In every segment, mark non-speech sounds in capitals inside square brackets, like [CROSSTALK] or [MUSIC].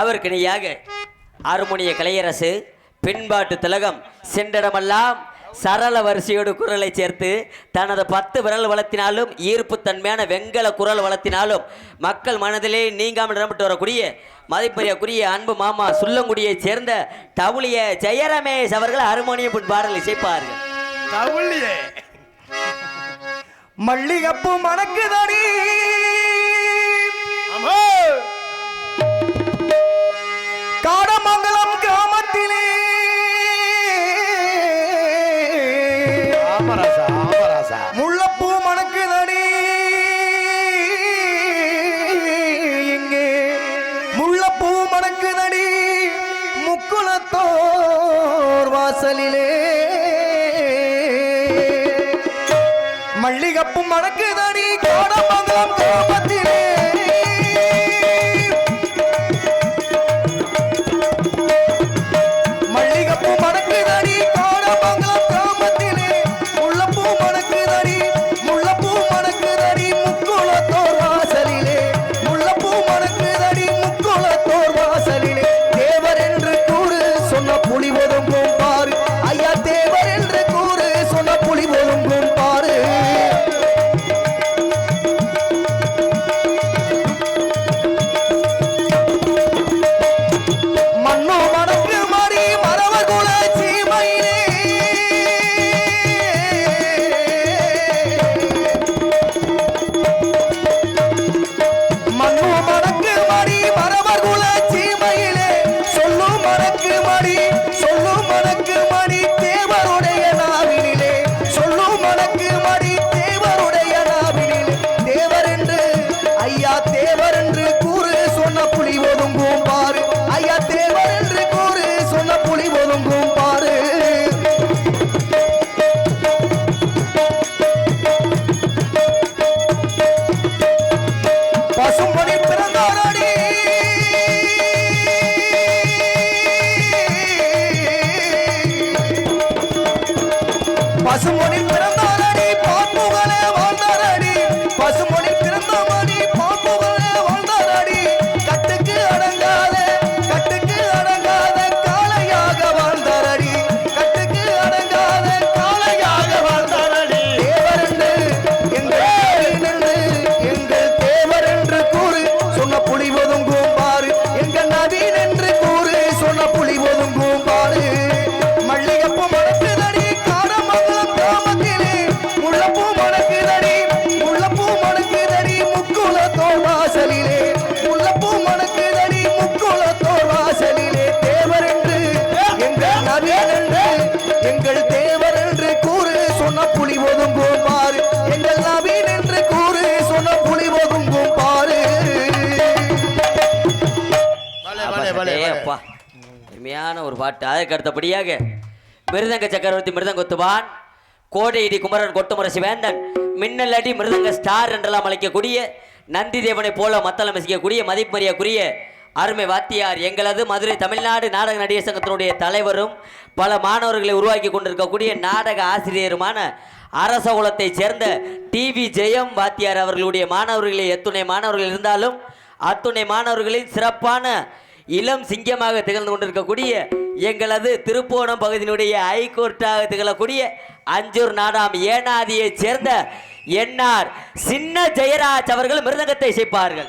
அவருக்கு இணையாக கலையரசு பின்பாட்டு திலகம் சென்றிடமெல்லாம் சரள வரிசையோடு குரலை சேர்த்து தனது பத்து விரல் வளர்த்தினாலும் ஈர்ப்பு தன்மையான வெங்கல குரல் வளர்த்தினாலும் மக்கள் மனதிலே நீங்காமல் இடம்பெற்று வரக்கூடிய மதிப்பறியக்குரிய அன்பு மாமா சுள்ளங்குடியை சேர்ந்த தவுளிய ஜெயரமேஷ் அவர்கள் ஹார்மோனியம் பின் பாடல் இசைப்பார்கள். தவுளியே மல்லிகப்பு மணக்குதடி. காடமங்கலம் கிராமத்திலே. ஆமராசா அருமையான ஒரு பாட்டு. அதற்கு அடுத்தபடியாக மிருதங்க சக்கரவர்த்தி மிருதங்கொத்துவான் கோடையிடி குமரன் கொட்டுமுரசி வேந்தன் மின்னல் அடி மிருதங்க ஸ்டார் என்றெல்லாம் அழைக்கக்கூடிய நந்தி தேவனை போல மத்தளம் வசிக்கக்கூடிய மதிப்பறியக்குரிய அருமை வாத்தியார். எங்களது மதுரை தமிழ்நாடு நாடக நடிகர் சங்கத்தினுடைய தலைவரும் பல மாணவர்களை உருவாக்கி கொண்டிருக்கக்கூடிய நாடக ஆசிரியருமான அரச குலத்தைச் சேர்ந்த டிவி ஜெயம் வாத்தியார் அவர்களுடைய மாணவர்களே எத்துணை மாணவர்கள் இருந்தாலும் அத்துணை மாணவர்களின் சிறப்பான இளம் சிங்கமாக திகழ்ந்து கொண்டிருக்கக்கூடிய எங்களது திருப்போணம் பகுதியினுடைய ஹைகோர்ட்டாக திகழக்கூடிய அஞ்சூர் நாடாம் ஏனாதியைச் சேர்ந்த என்ஆர் சின்ன ஜெயராஜ் அவர்கள் மிருதங்கத்தை இசைப்பார்கள்.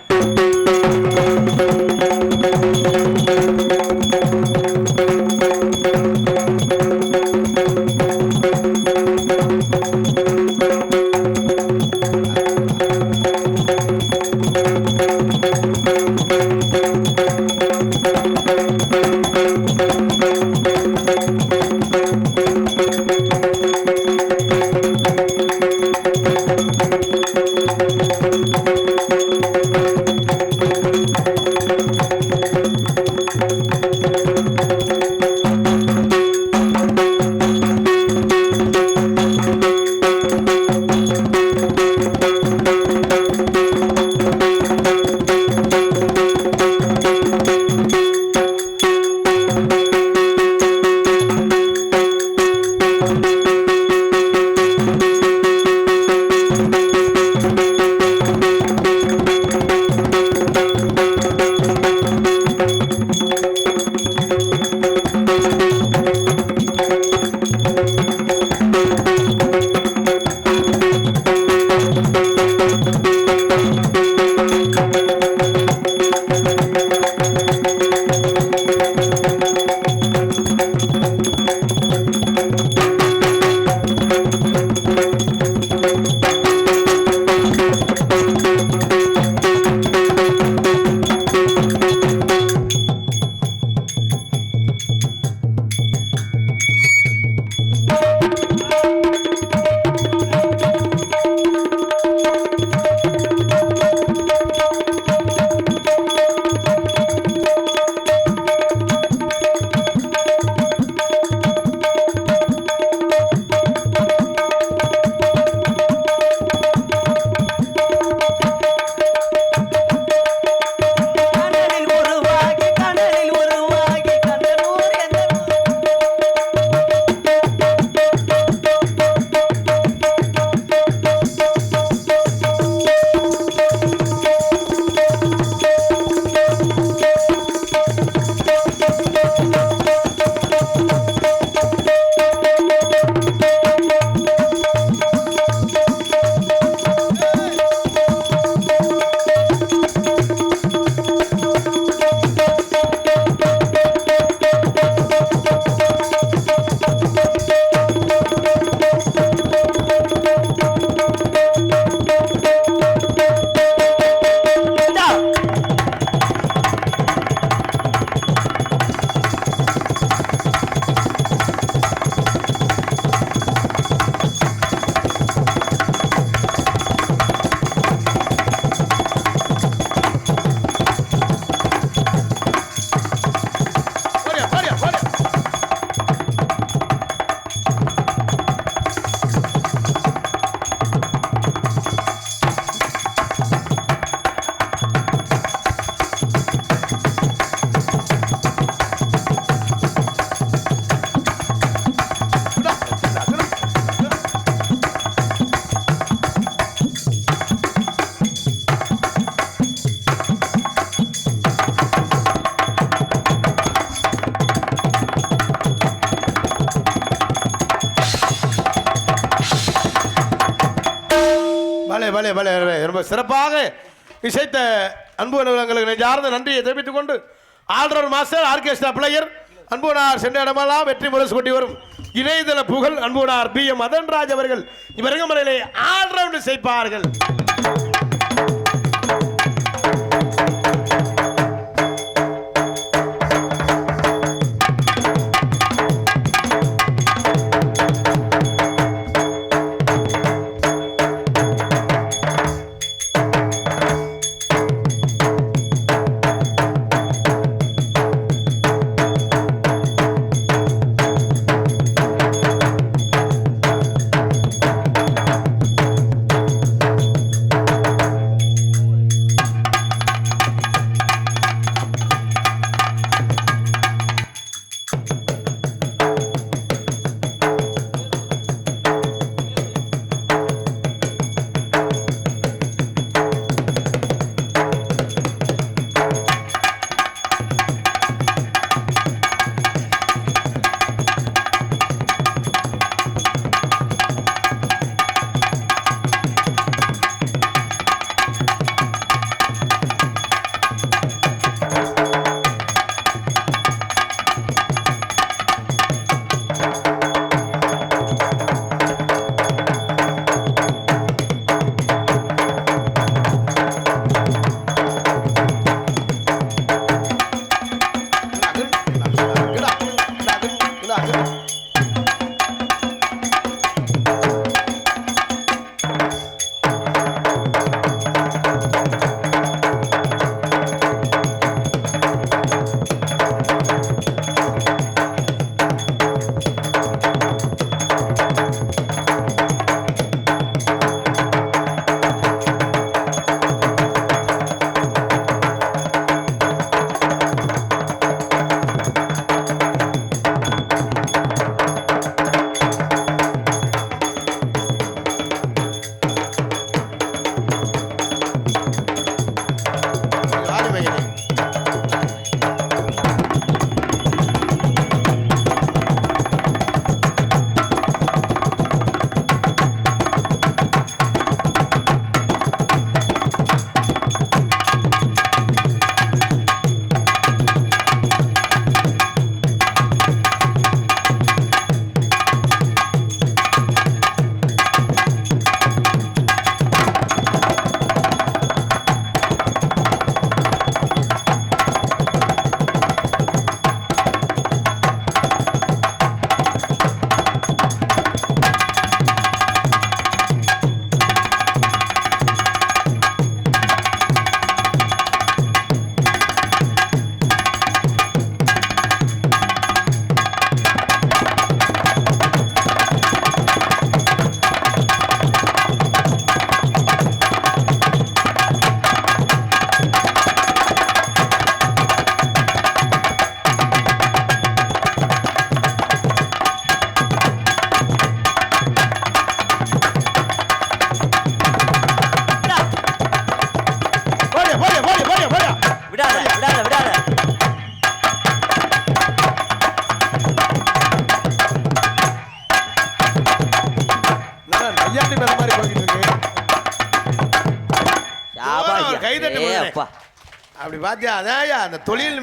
பலே ரொம்ப சிறப்பாக இசைத்த அன்பு நிறுவனங்களுக்கு நெஞ்சார்ந்த நன்றியை தெரிவித்துக் கொண்டு all round master orchestra player அன்புனார் சென்ற இடமெல்லாம் வெற்றி முரசு கொண்டு வரும் இணையதள புகழ் அன்புனார் பி எம் மதன்ராஜ் அவர்கள் இவரங்கமலையிலே ஆல்ரவுண்ட் செய்ப்பார்கள்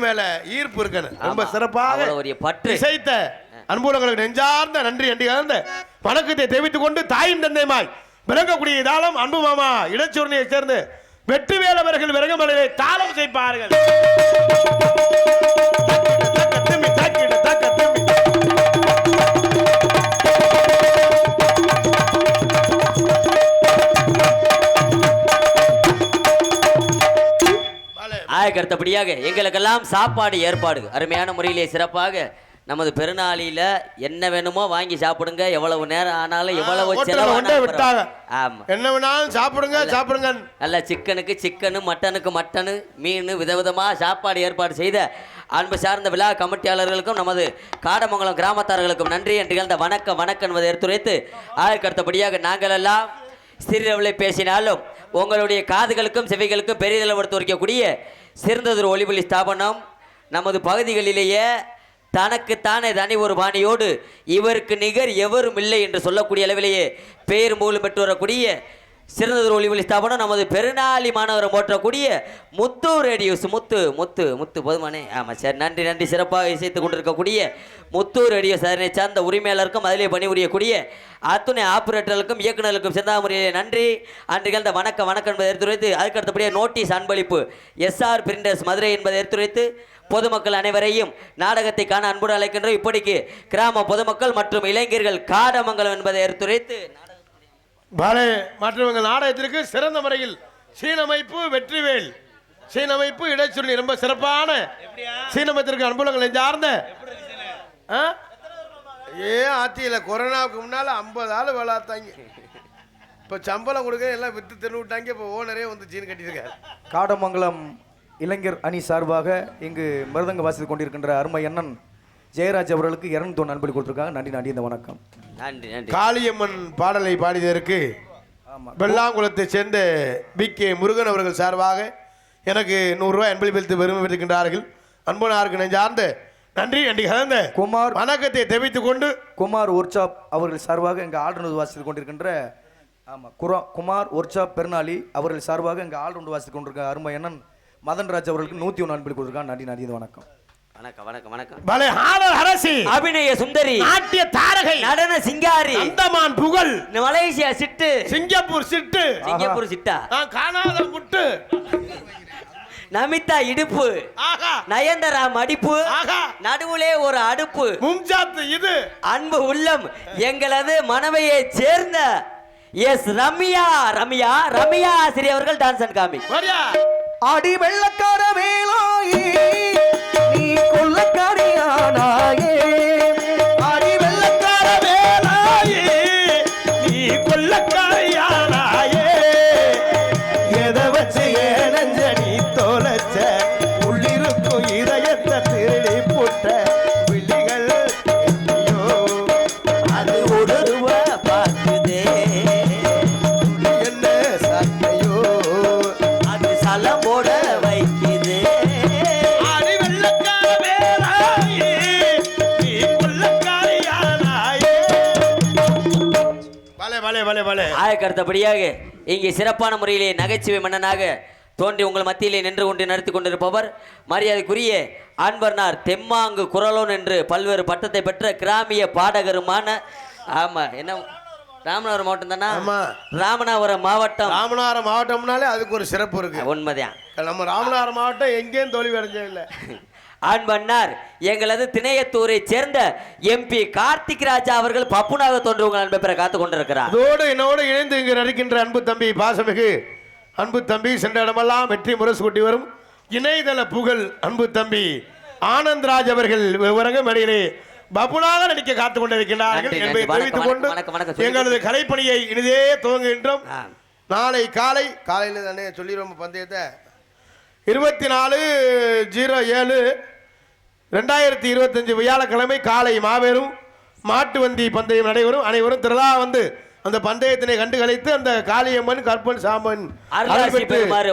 மேல ஈர்ப்பு இருக்கணும் ரொம்ப. சிறப்பாக. இசைத்த அன்புலங்களுக்கு நெஞ்சார்ந்த நன்றி அண்டி கலந்த வணக்கத்தை தெரிவித்துக் கொண்டு தாயும் தந்தைமாய் விளங்கக்கூடிய தாளம் அன்பு மாமா இடச்சூர்ணியை சேர்ந்து வெற்றி வேலவர்கள் விறகுமலையை தாளம் செய்ப்பார்கள் அதற்கு அடுத்தபடியாக எங்களுக்கெல்லாம் சாப்பாடு ஏற்பாடு அருமையான முறையிலே சிறப்பாக நமது பெருநாளில என்ன வேணுமோ வாங்கி சாப்பிடுங்க எவ்வளவு நேரம் ஆனாலும் எவ்வளவு. பரவாயில்ல. ஆமா என்ன வேணாலும் சாப்பிடுங்க சாப்பிடுங்க நல்ல சிக்கனுக்கு சிக்கனு மட்டனுக்கு மட்டனு மீன் விதவிதமாக சாப்பாடு ஏற்பாடு செய்த அன்பு சார்ந்த விழா கமிட்டியாளர்களுக்கும் நமது காடமங்கலம் கிராமத்தார்களுக்கும் நன்றி என்று கலந்த வணக்கம் வணக்கம் என்பதை எடுத்துரைத்து அடுத்தபடியாக நாங்கள் எல்லாம் சிறிதளவில் பேசினாலும் உங்களுடைய காதுகளுக்கும் செவிகளுக்கும் பெரிதளவு எடுத்து வைக்கக்கூடிய சிறந்ததொரு ஒளிபலி ஸ்தாபனம். நமது பகுதிகளிலேயே தனக்குத்தானே தனி ஒரு பாணியோடு இவருக்கு நிகர் எவரும் இல்லை என்று சொல்லக்கூடிய அளவிலேயே பெயர் மூலம் பெற்று வரக்கூடிய சிறந்ததொரு ஒளிவழி ஸ்தாபனம் நமது பெருநாளி மாணவரை போற்றக்கூடிய முத்து ரேடியோஸ் முத்து முத்து முத்து போதுமானே. ஆமாம் சார். நன்றி நன்றி. சிறப்பாக இசைத்து கொண்டிருக்கக்கூடிய முத்து ரேடியோஸ் அதனை சார்ந்த உரிமையாளருக்கும் அதிலே பணிபுரியக்கூடிய அத்துணை ஆபரேட்டர்களுக்கும் இயக்குநர்களுக்கும் சிறந்த முறையிலே நன்றி. அன்று அந்த வணக்கம் வணக்கம் என்பதை எடுத்துரைத்து அதுக்கு அடுத்தபடியே நோட்டீஸ் அன்பளிப்பு எஸ்ஆர் பிரிண்டர்ஸ் மதுரை என்பதை எடுத்துரைத்து பொதுமக்கள் அனைவரையும் நாடகத்தை காண அன்புடன் அழைக்கின்றோம். இப்படிக்கு கிராம பொதுமக்கள் மற்றும் இளைஞர்கள் காடமங்கலம் என்பதை எடுத்துரைத்து பாலே மற்றவங்க நாடகத்திற்கு சிறந்த முறையில் சீனமைப்பு வெற்றிவேல். சீனமைப்பு இடைச்சொல்லி ரொம்ப சிறப்பான சீனமைத்திற்கு அனுபவங்கள் நெஞ்சார்ந்த ஆ? ஏன் ஆத்தியில கொரோனாவுக்கு முன்னால ஐம்பது ஆள் வேளாத்தாங்க இப்போ சம்பளம் கொடுக்க எல்லாம் வித்து தெரு விட்டாங்க இப்போ ஓனரே வந்து சீன் கட்டியிருக்காரு. காடமங்கலம் இளைஞர் அணி சார்பாக இங்கு மிருதங்க வாசித்துக் கொண்டிருக்கின்ற அருமை அண்ணன் ஜெயராஜ் அவர்களுக்கு இரநூத்தி ஒன்று அன்பளி கொடுத்துருக்காங்க. நன்றி நன்றி இந்த வணக்கம். நன்றி நன்றி. காளியம்மன் பாடலை பாடியதற்கு ஆமாம் வெள்ளாங்குளத்தை சேர்ந்த பி கே முருகன் அவர்கள் சார்பாக எனக்கு நூறுரூவா அன்பளிப்பளித்து பெருமை பெற்றிருக்கின்றார்கள். அன்பனாருக்கு நெஞ்சார்ந்த நன்றி நன்றி. கலந்த குமார் வணக்கத்தை தெரிவித்துக் கொண்டு குமார் ஒர்க்ஷாப் அவர்கள் சார்பாக இங்கு ஆல்ரவுண்ட் வாசித்துக் கொண்டிருக்கின்ற ஆமாம் குரா குமார் ஒர்க்ஷாப் பெருநாளி அவர்கள் சார்பாக இங்கு ஆல்ரவுண்ட் வாசித்துக் கொண்டிருக்க அருமை அண்ணன் மதன்ராஜ் அவர்களுக்கு நூற்றி ஒன்று அன்பளி கொடுத்துருக்காங்க. நன்றி நன்றி இந்த வணக்கம். வணக்கம் வணக்கம் வணக்கம். பலே ஆடல் அரசி. அபிநய சுந்தரி. நாட்டிய தாரகை. நடன சிங்காரி. அந்தமான் புகழ். மலேசியா சிட்டு. சிங்கப்பூர் சிட்டு. சிங்கப்பூர் சிட்டா? நான் காணாத முட்டு நமிதா இடுப்பு. ஆகா நயன்தரா மடிப்பு. நடுவுலே ஒரு அடுப்பு. மும்ஜாத் இது. அன்பு உள்ளம். எங்களது மனைவியை சேர்ந்த எஸ் ரம்யா. ரம்யா ரம்யா ஆசிரியர் அவர்கள் டான்ஸ் அண்ட் வரியா. அடி வெள்ளக்கார வேலாயி. வச்சு ஏனஞ்ச தோலச்ச உள்ளிருக்கும் இதயத்தை திருடி அதற்கு அடுத்தபடியாக இங்கே சிறப்பான முறையிலே நகைச்சுவை மன்னனாக தோன்றி உங்கள் மத்தியிலே நின்று கொண்டு நடத்தி கொண்டிருப்பவர் மரியாதைக்குரிய அன்பர்னார் தெம்மாங்கு குரலோன் என்று பல்வேறு பட்டத்தை பெற்ற கிராமிய பாடகருமான ஆமா என்ன ராமநாதபுரம் மாவட்டம் தானா ஆமா. ராமநாதபுரம் மாவட்டம். ராமநாதபுரம் மாவட்டம்னாலே அதுக்கு ஒரு சிறப்பு இருக்கு. உண்மைதான். நம்ம ராமநாதபுரம் மாவட்டம் எங்கேயும் தோல்வி அடைஞ்சது இல்லை [LAUGHS] அன்பண்ணார் எங்களது திணையத்தூரை சேர்ந்த எம்பி கார்த்திக் ராஜா அவர்கள் பப்புனாக தோன்று உங்கள் அன்பை பெற காத்து கொண்டிருக்கிறார் அதோடு என்னோடு இணைந்து இங்கு நடிக்கின்ற அன்பு தம்பி பாசமிகு அன்பு தம்பி சென்ற இடமெல்லாம் வெற்றி முரசு கொட்டி வரும் இணையதள புகழ் அன்பு தம்பி ஆனந்த்ராஜ் அவர்கள் விவரங்க மேடையிலே பபுனாக நடிக்க காத்துக் கொண்டிருக்கிறார்கள் என்பதை தெரிவித்துக் கொண்டு. எங்களது கலைப்பணியை இனிதே துவங்குகின்றோம். நாளை காலை காலையில் தானே சொல்லிடுவோம் பந்தயத்தை இருபத்தி நாலு ஜீரோ ஏழு ரெண்டாயிரத்தி இருபத்தஞ்சு வியாழக்கிழமை காலை மாபெரும் மாட்டு வண்டி பந்தயம் நடைபெறும். அனைவரும் திரளா வந்து அந்த பந்தயத்தினை கண்டு கழித்து அந்த காளியம்மன் கற்பன்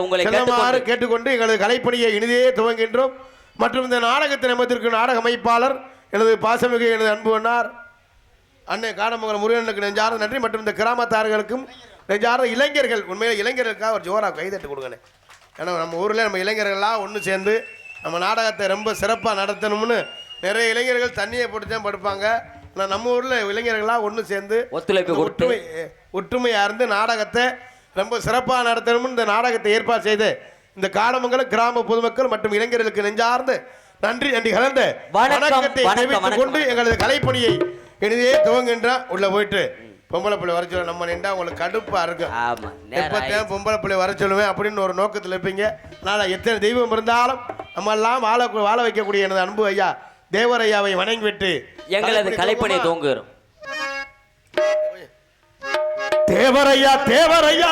உங்களை செல்லுமாறு கேட்டுக்கொண்டு. எங்களது கலைப்பணியை இனிதே துவங்குகின்றோம். மற்றும் இந்த நாடகத்தின் அமைத்திற்கு நாடக அமைப்பாளர் எனது பாசமிகு எனது அன்பு அண்ணார் அன்னை காடமங்கலம் முருகனுக்கு நெஞ்சார்ந்த நன்றி. மற்றும் இந்த கிராமத்தார்களுக்கும் நெஞ்சார்ந்த இளைஞர்கள் உண்மையிலே இளைஞர்களுக்காக ஒரு ஜோரா கைதட்டு கொடுங்கண்ணே ஏன்னா நம்ம ஊரில் நம்ம இளைஞர்கள்லாம் ஒன்று சேர்ந்து நம்ம நாடகத்தை ரொம்ப சிறப்பாக நடத்தணும்னு நிறைய இளைஞர்கள் தண்ணியை போட்டு தான் படுப்பாங்க. ஆனால் நம்ம ஊரில் இளைஞர்கள்லாம் ஒன்று சேர்ந்து ஒத்துழைப்பு ஒற்றுமை ஒற்றுமையாக இருந்து நாடகத்தை ரொம்ப சிறப்பாக நடத்தணும்னு இந்த நாடகத்தை ஏற்பாடு செய்து இந்த காடமங்கலம் கிராம பொதுமக்கள் மற்றும் இளைஞர்களுக்கு நெஞ்சார்ந்து நன்றி நன்றி கலந்த வணக்கத்தை தெரிவித்துக் கொண்டு எங்களது கலைப்பணியை இனிதே துவங்குகின்ற உள்ள போயிட்டு பொம்பளை பிள்ளை வர சொல்ல நம்ம நின்றா உங்களுக்கு கடுப்பா இருக்கும். எப்பத்தான் பொம்பளை பிள்ளை வர சொல்லுவேன் அப்படின்னு ஒரு நோக்கத்தில் இருப்பீங்க. அதனால எத்தனை தெய்வம் இருந்தாலும் நம்ம எல்லாம் வாழ வாழ வைக்கக்கூடிய எனது அன்பு ஐயா தேவரையாவை வணங்கிவிட்டு எங்களது துவங்குவோமா? தூங்குகிறோம். தேவரையா தேவரையா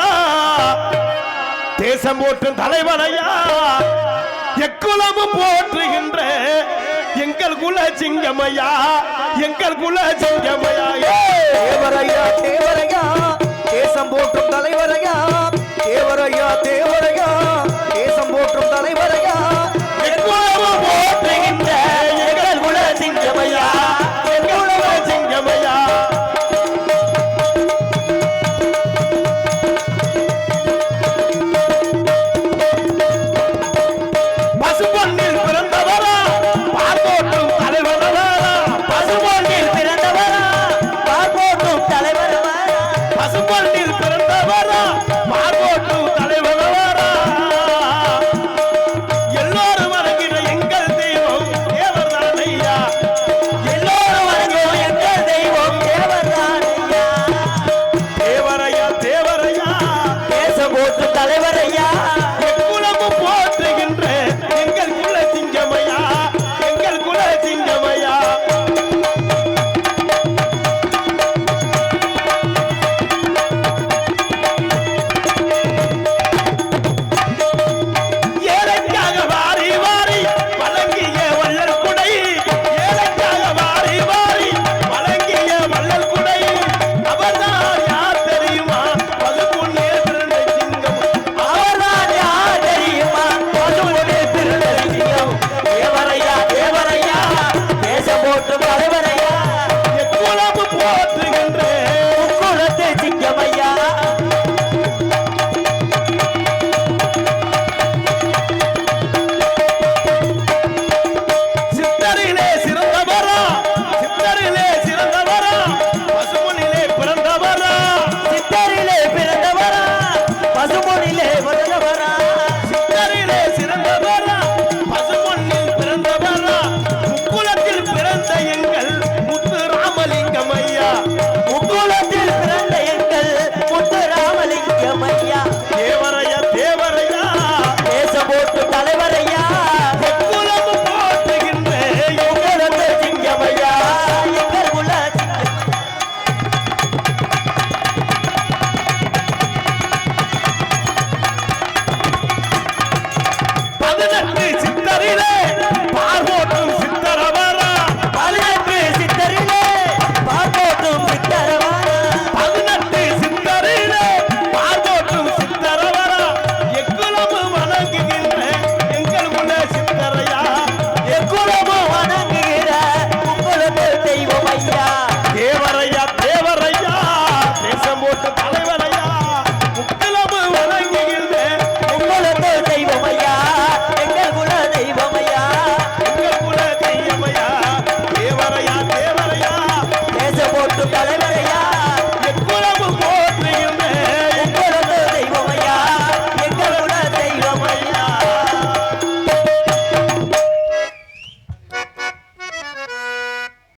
தேசம் போற்றும் தலைவரையா எக்குலமும் போற்றுகின்ற எங்கள் குல சிங்கமையா எங்கள் குல சிங்கமையா.